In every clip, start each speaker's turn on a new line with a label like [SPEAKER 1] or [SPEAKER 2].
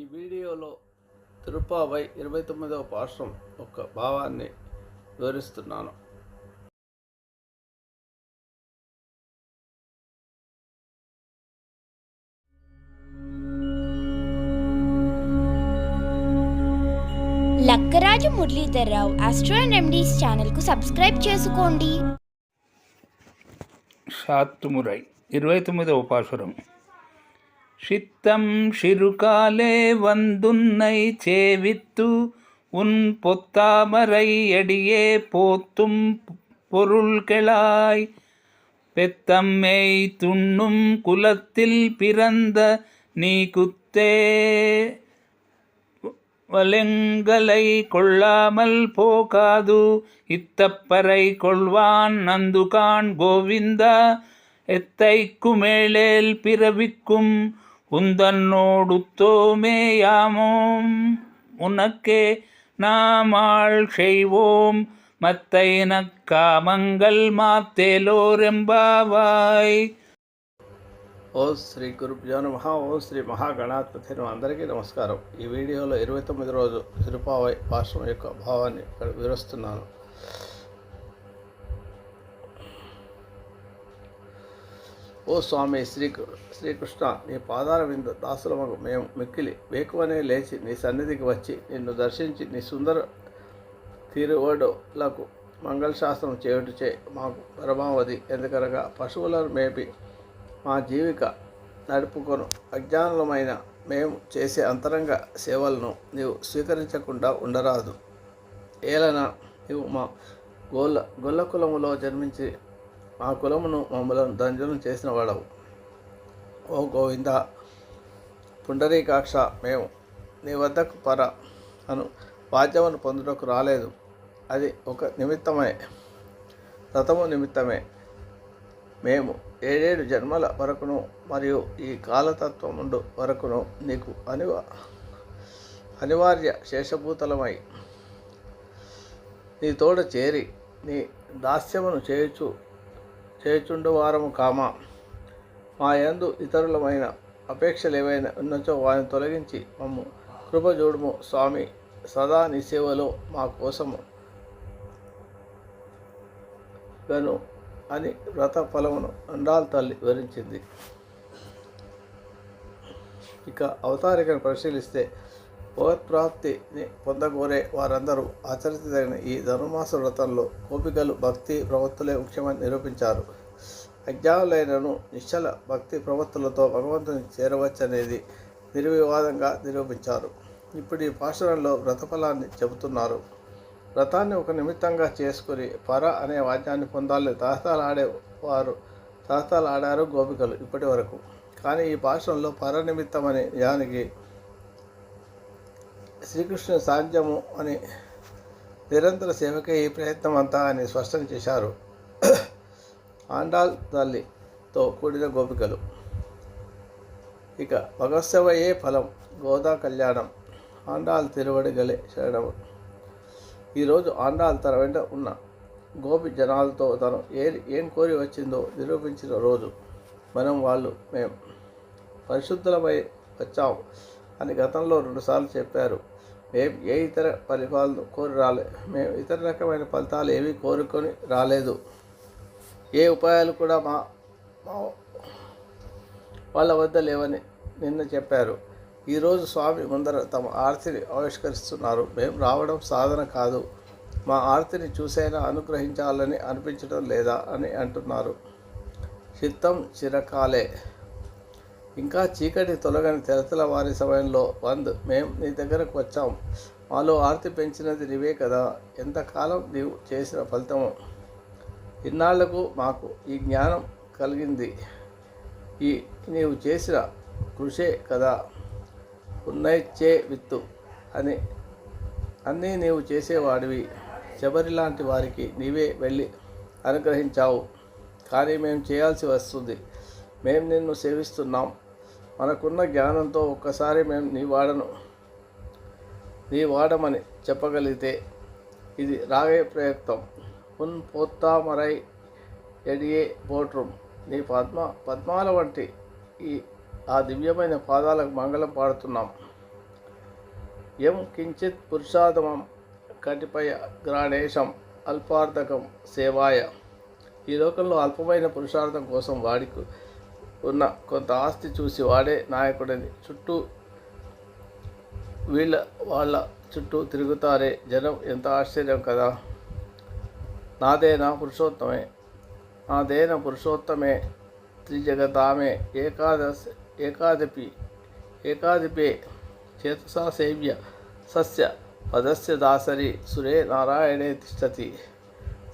[SPEAKER 1] ఈ వీడియోలో తిరుపావై ఇరవై తొమ్మిదవ పాఠం యొక్క భావాన్ని వివరిస్తున్నాను.
[SPEAKER 2] Lakkaraju Muralidhar Rao astro and remedies ఛానల్కు సబ్స్క్రైబ్ చేసుకోండి.
[SPEAKER 3] షాత్తుమురై ఇరవై తొమ్మిదవ పాసురం சித்தம் சிறுகாலே வந்துன்னை சேவித்து உன் பொத்தாமரை அடியே போத்தும் பொருள்களாய் பெத்தம்மை துண்ணும் குலத்தில் பிறந்த நீ குத்தே. வலெங்கலை கொள்ளாமல் போகாது இத்தப்பறை கொள்வான் நந்துகான் கோவிந்தா. எத்தைக்கு மேலேல் பிறவிக்கும் உந்தன்னோடுத்தோமேயாமோம் உனக்கே நாமாள் செய்வோம் மத்தைன காமங்கள் மாத்தேலோரெம்பாவாய்
[SPEAKER 1] ఓ శ్రీ గురుభ్యో నమ ఓ శ్రీ మహాగణాధిపతి నమ అందరికీ నమస్కారం ఈ వీడియోలో ఇరవై తొమ్మిది రోజు తిరుపావై పాశ్రం యొక్క భావాన్ని ఇక్కడ వివరిస్తున్నాను ఓ స్వామి శ్రీ శ్రీకృష్ణ నీ పాదాల వింద దాసులమగు మేము మిక్కిలి వేకువనే లేచి నీ సన్నిధికి వచ్చి నిన్ను దర్శించి నీ సుందర తిరువడులకు మంగళశాస్త్రం చేయుటచే మాకు పరమావధి ఎందుకనగా పశువులను మేపి మా జీవిక నడుపుకొను. అజ్ఞానులమైన మేము చేసే అంతరంగ సేవలను నీవు స్వీకరించకుండా ఉండరాదు. ఏలన నీవు మా గోల్ల గొల్ల కులములో జన్మించి మా కులమును మమ్మలను దంజనం చేసిన వాడవు. ఓ గోవింద పుండరీకాక్ష మేము నీ వద్దకు పర అను వాద్యమును పొందుటకు రాలేదు. అది ఒక నిమిత్తమే రథము నిమిత్తమే. మేము ఏడేడు జన్మల వరకును మరియు ఈ కాలతత్వముండు వరకును నీకు అనివ అనివార్య శేషభూతలమై నీ తోడ చేరి నీ దాస్యమును చేయుచు చేయుచుండు వారము కామా. మా యందు ఇతరులమైన అపేక్షలు ఏవైనా ఉన్నచో వారిని తొలగించి మమ్ము కృపజోడుము. స్వామి సదా నీ సేవలో మా కోసము గను అని వ్రత ఫలమును అండాల్ తల్లి వివరించింది. ఇక అవతారికను పరిశీలిస్తే భగవత్ప్రాప్తిని పొందగోరే వారందరూ ఆచరించదగిన ఈ ధనుర్మాస వ్రతంలో గోపికలు భక్తి ప్రవృత్తులే ముఖ్యమని నిరూపించారు. అజ్ఞానులైనను నిశ్చల భక్తి ప్రవృత్తులతో భగవంతుని చేరవచ్చనేది నిర్వివాదంగా నిరూపించారు. ఇప్పుడు ఈ పాశురంలో వ్రతఫలాన్ని చెబుతున్నారు. వ్రతాన్ని ఒక నిమిత్తంగా చేసుకుని పర అనే వాద్యాన్ని పొందాలని తహతాలాడే వారు తహతాలాడారు గోపికలు ఇప్పటి వరకు కానీ ఈ భాషలో పర నిమిత్తం అనే శ్రీకృష్ణ సాధ్యము అని నిరంతర సేవకే ఈ ప్రయత్నం అంతా అని స్పష్టం చేశారు. ఆండాల్ తల్లితో కూడిన గోపికలు. ఇక భగవత్సేవయే ఫలం గోదా కళ్యాణం ఆండాల్ తిరువడిగలే శరణము. ఈరోజు ఆండాల్ తన వెంట ఉన్న గోపి జనాలతో తను ఏ ఏం కోరి వచ్చిందో నిరూపించిన రోజు. మనం వాళ్ళు మేము పరిశుద్ధులమై వచ్చాం అని గతంలో రెండుసార్లు చెప్పారు. ఏ ఏ ఇతర ఫలితాలను కోరి రాలే మేము ఇతర రకమైన ఫలితాలు ఏమీ కోరుకొని రాలేదు. ఏ ఉపాయాలు కూడా మా మా వాళ్ళ వద్ద లేవని నిన్న చెప్పారు. ఈరోజు స్వామి ముందర తమ ఆర్తిని ఆవిష్కరిస్తున్నారు. మేము రావడం సాధన కాదు. మా ఆర్తిని చూసైనా అనుగ్రహించాలని అనిపించడం లేదా అని అంటున్నారు. చిత్తం చిరకాలే. ఇంకా చీకటి తొలగని తెరతల వారి సమయంలో వంద్ మేం నీ దగ్గరకు వచ్చాం. మాలో ఆర్తి పెంచినది నీవే కదా. ఎంతకాలం నీవు చేసిన ఫలితము? ఇన్నాళ్ళకు మాకు ఈ జ్ఞానం కలిగింది. ఈ నీవు చేసిన కృషే కదా. ఉన్నైచ్చే విత్తు అని అన్నీ నీవు చేసేవాడివి. శబరి లాంటి వారికి నీవే వెళ్ళి అనుగ్రహించావు. కానీ మేము చేయాల్సి వస్తుంది. మేము నిన్ను సేవిస్తున్నాం. మనకున్న జ్ఞానంతో ఒక్కసారి మేము నీ వాడను నీ వాడమని చెప్పగలిగితే ఇది రాగే ప్రయత్నం. ఉన్ పోత్తామరై ఎడియే బోట్రూమ్ నీ పద్మ పద్మాల వంటి ఈ ఆ దివ్యమైన పాదాలకు మంగళం పాడుతున్నాం. ఎం కించిత్ పురుషాధమం కటిపయ గ్రాణేశం అల్పార్థకం సేవాయ. ఈ లోకంలో అల్పమైన పురుషార్థం కోసం వాడికి ఉన్న కొంత ఆస్తి చూసి వాడే నాయకుడని. చుట్టూ వీళ్ళ వాళ్ళ చుట్టూ తిరుగుతారే జనం. ఎంత ఆశ్చర్యం కదా. నాదేనా పురుషోత్తమే? నాదేన పురుషోత్తమే? త్రిజగతామే ఏకాదశ ఏకాదపి ఏకాదిపే. చేతసా సేవ్య సస్య పదస్య దాసరి సురే నారాయణే తిష్టతి.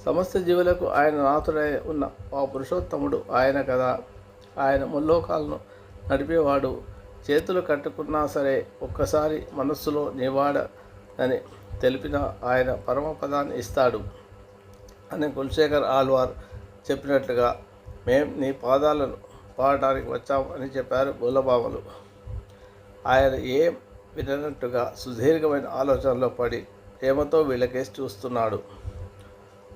[SPEAKER 1] సమస్త జీవులకు ఆయన నాథుడై ఉన్న ఆ పురుషోత్తముడు ఆయన కదా. ఆయన ముల్లోకాలను నడిపేవాడు. చేతులు కట్టుకున్నా సరే ఒక్కసారి మనస్సులో నివాడ అని తెలిపిన ఆయన పరమపదాన్ని ఇస్తాడు అని కులశేఖర్ ఆల్వార్ చెప్పినట్లుగా మేం నీ పాదాలను పాడటానికి వచ్చాం అని చెప్పారు బుల్లబామలు ఆయన ఏం విననట్టుగా సుదీర్ఘమైన ఆలోచనలో పడి ప్రేమతో వీళ్ళకేసి చూస్తున్నాడు.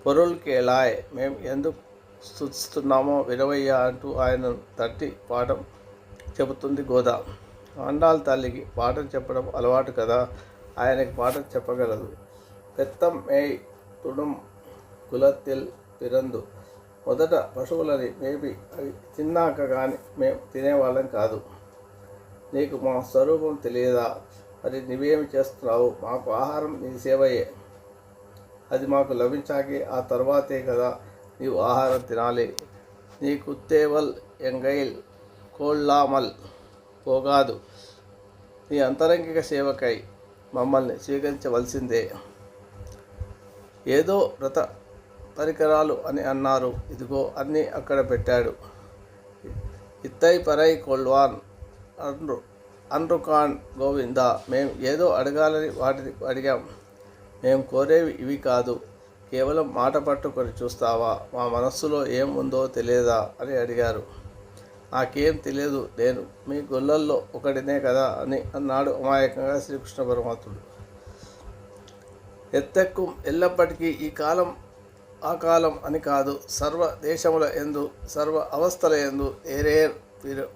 [SPEAKER 1] పొరుల్కేలాయ్ మేము ఎందుకు స్థుతిస్తున్నామో వినవయ్యా అంటూ ఆయన తట్టి పాఠం చెబుతుంది గోదా. ఆండాల తల్లికి పాఠం చెప్పడం అలవాటు కదా ఆయనకి పాఠం చెప్పగలదు. పెత్తం మేయ్ తుడుం కులతిల్ పిరందు. మొదట పశువులని మేపి అవి తిన్నాక కానీ మేము తినేవాళ్ళం కాదు. నీకు మా స్వరూపం తెలియదా? మరి నువ్వేమి చేస్తున్నావు? మాకు ఆహారం నీ సేవయే. అది మాకు లభించాకే ఆ తర్వాతే కదా నీవు ఆహారం తినాలి. నీ కుత్తేవల్ ఎంగైల్ కోళ్ళామల్ పోగాదు. నీ అంతరంగిక సేవకై మమ్మల్ని స్వీకరించవలసిందే. ఏదో వ్రత పరికరాలు అని అన్నారు. ఇదిగో అన్నీ అక్కడ పెట్టాడు. ఇత్తై పరై కొల్వాన్ అన్రు అన్రుకాన్ గోవింద. మేము ఏదో అడగాలని వాటిని అడిగాం. మేము కోరేవి ఇవి కాదు. కేవలం మాట పట్టుకొని చూస్తావా? మా మనస్సులో ఏం ఉందో తెలియదా? అని అడిగారు. నాకేం తెలియదు. నేను మీ గొల్లల్లో ఒకటినే కదా అని అన్నాడు అమాయకంగా శ్రీకృష్ణ పరమాత్ముడు. ఎత్తెక్కు ఎల్లప్పటికీ ఈ కాలం ఆ కాలం అని కాదు. సర్వ దేశముల ఎందు సర్వ అవస్థల ఎందు ఏరే విరు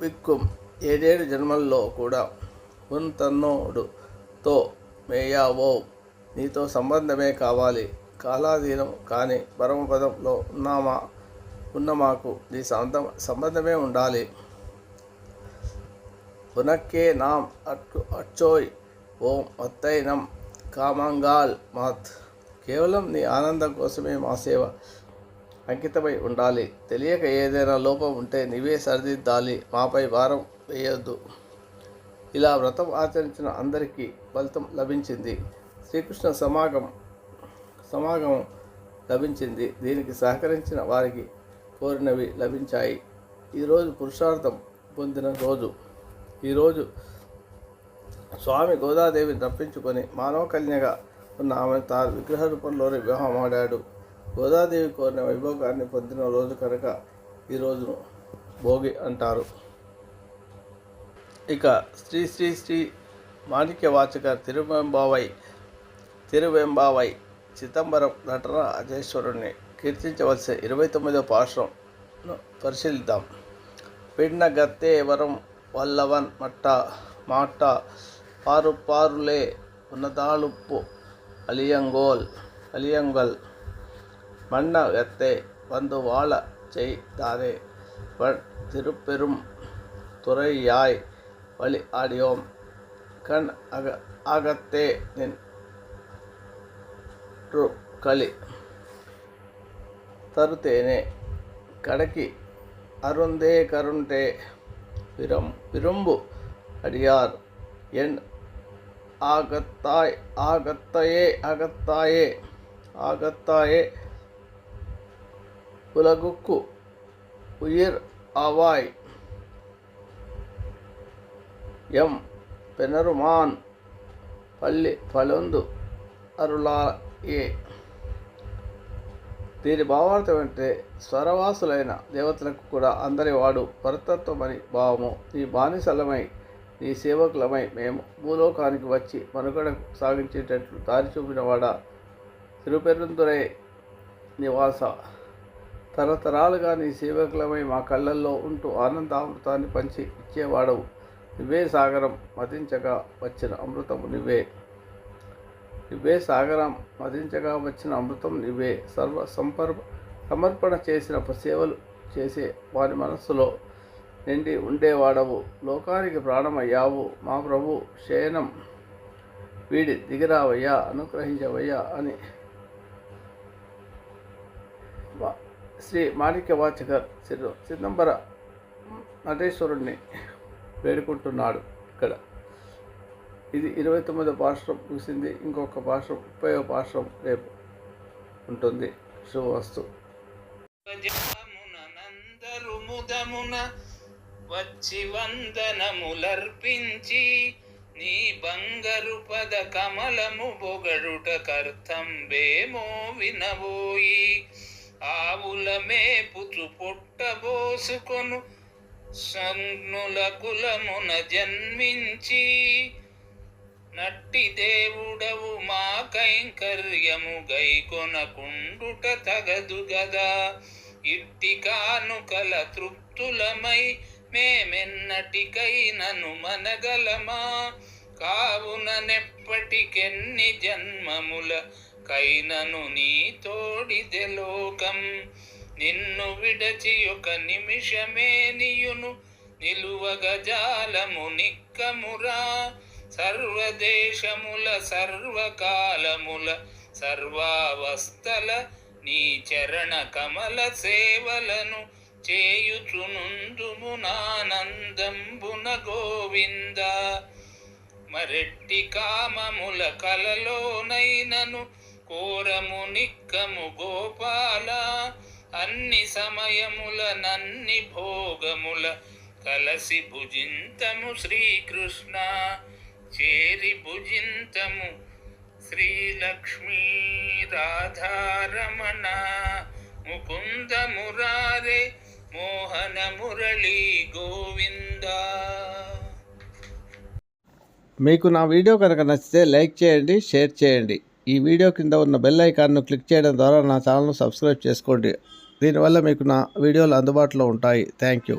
[SPEAKER 1] విక్కుం ఏడేడు జన్మల్లో కూడా ఉన్ తన్నోడుతో మేయావో నీతో సంబంధమే కావాలి. కాలాధీనం కానీ పరమపదంలో ఉన్నామా? ఉన్న మాకు నీ సంబంధం సంబంధమే ఉండాలి. ఉనక్కే నాం అట్టు అచ్చోయ్. ఓం అత్తైనం కామంగాల్ మాత్. కేవలం నీ ఆనందం కోసమే మా సేవ అంకితమై ఉండాలి. తెలియక ఏదైనా లోపం ఉంటే నీవే సరిదిద్దాలి. మాపై భారం వేయొద్దు. ఇలా వ్రతం ఆచరించిన అందరికీ ఫలితం లభించింది. శ్రీకృష్ణ సమాగం సమాగమం లభించింది. దీనికి సహకరించిన వారికి కోరినవి లభించాయి. ఈరోజు పురుషార్థం పొందిన రోజు. ఈరోజు స్వామి గోదాదేవిని రప్పించుకొని మానవ కన్యగా ఉన్న ఆమె తాను విగ్రహ రూపంలోనే వివాహం ఆడాడు. గోదాదేవి కోరిన వైభోగాన్ని పొందిన రోజు కనుక ఈ రోజును భోగి అంటారు. ఇక శ్రీ శ్రీ శ్రీ మాణిక్యవాచక తిరుమంబావై తిరువెంబావై చిదంబరం నటన అజేశ్వరుణ్ణి కీర్తించవలసిన ఇరవై తొమ్మిదో పాశ్రంను పరిశీలిద్దాం పిండ గత్తే వరం వల్లవన్ మట్ట మాట పారు పారులే ఉన్నతాళుప్పు అలియంగోల్ అలియంగల్ மன்ன கத்தே வந்து வாழ செய்தாரே வன் திருப்பெரும் துறையாய் வழி ஆடியோம் கண் அக ஆகத்தே நின் ರು ಕಲಿ ತರುತ್ತೇನೆ ಕಡಕಿ ಅರುಂದೇ ಕರುಂಟೆ ವಿರಂ ವಿರುಂಬು ಅಡಿಯಾರ್ ಎನ್ ಆಗತ್ತಾಯ್ ಆಗತ್ತಾಯೇ ಆಗತ್ತಾಯೇ ಆಗತ್ತಾಯೇ உலகுக்கு உயிர் ஆவாய் எம் பெணருமான் பள்ளி பழுந்து அருளா ఏ. దీని భావార్థం అంటే స్వరవాసులైన దేవతలకు కూడా అందరి వాడు పరతత్వమని భావము. నీ బానిసలమై నీ సేవకులమై మేము భూలోకానికి వచ్చి మనుగడ సాగించేటట్లు దారి చూపినవాడ తిరుపెరుందురై నివాస. తరతరాలుగా నీ సేవకులమై మా కళ్ళల్లో ఉంటూ ఆనందామృతాన్ని పంచి ఇచ్చేవాడవు. నువ్వే సాగరం మతించగా వచ్చిన అమృతము నువ్వే. నువ్వే సాగరం మదించగా వచ్చిన అమృతం నువ్వే సర్వ సంపర్ సమర్పణ చేసిన సేవలు చేసే వారి మనస్సులో నిండి ఉండేవాడవు. లోకానికి ప్రాణమయ్యావు. మా ప్రభు శయనం వీడి దిగిరావయ్యా అనుగ్రహించవయ్యా అని. శ్రీ మాణిక్యవాచకర్ చిదంబర నటేశ్వరుణ్ణి వేడుకుంటున్నాడు ఇక్కడ. ఇది ఇరవై తొమ్మిదో పాశ్రం ముగిసింది. ఇంకొక పాశ్రం ముప్పై పాశ్రం రేపు ఉంటుంది. శుభవస్తు
[SPEAKER 3] నందరు ముదమున వచ్చి వందనములర్పించి నీ బంగరు పద కమలము బొగడుట కర్తంబేమో వినబోయి ఆవుల మేపుచు పొట్టబోసుకొను సన్నుల కులమున జన్మించి నట్టి దేవుడవు మా కైంకర్యము గైకొనకుండుట తగదు గదా. ఇట్టి కానుకల తృప్తులమై మేమెన్నటికైనను మనగలమా? కావున నెప్పటికెన్ని జన్మముల కైనను నీ తోడిదె లోకం. నిన్ను విడచి ఒక నిమిషమే నియును నిలువగ జాలము నిక్కమురా. సర్వదేశముల సర్వకాలముల సర్వావస్థల నీ చరణ కమల సేవలను చేయుచునుందుము నానందంబున గోవింద. మరెట్టి కామముల కలలోనైనను కోరము నిక్కము గోపాల. అన్ని సమయముల నన్ని భోగముల కలసి భుజింతము శ్రీకృష్ణ. చేరి భుజింతము. శ్రీలక్ష్మీ రాధారమణ ముకుంద మురారే మోహన మురళీ గోవింద.
[SPEAKER 1] మీకు నా వీడియో కనుక నచ్చితే లైక్ చేయండి షేర్ చేయండి. ఈ వీడియో కింద ఉన్న బెల్ ఐకాన్ను క్లిక్ చేయడం ద్వారా నా ఛానల్ను సబ్స్క్రైబ్ చేసుకోండి. దీనివల్ల మీకు నా వీడియోలు అందుబాటులో ఉంటాయి. Thank you.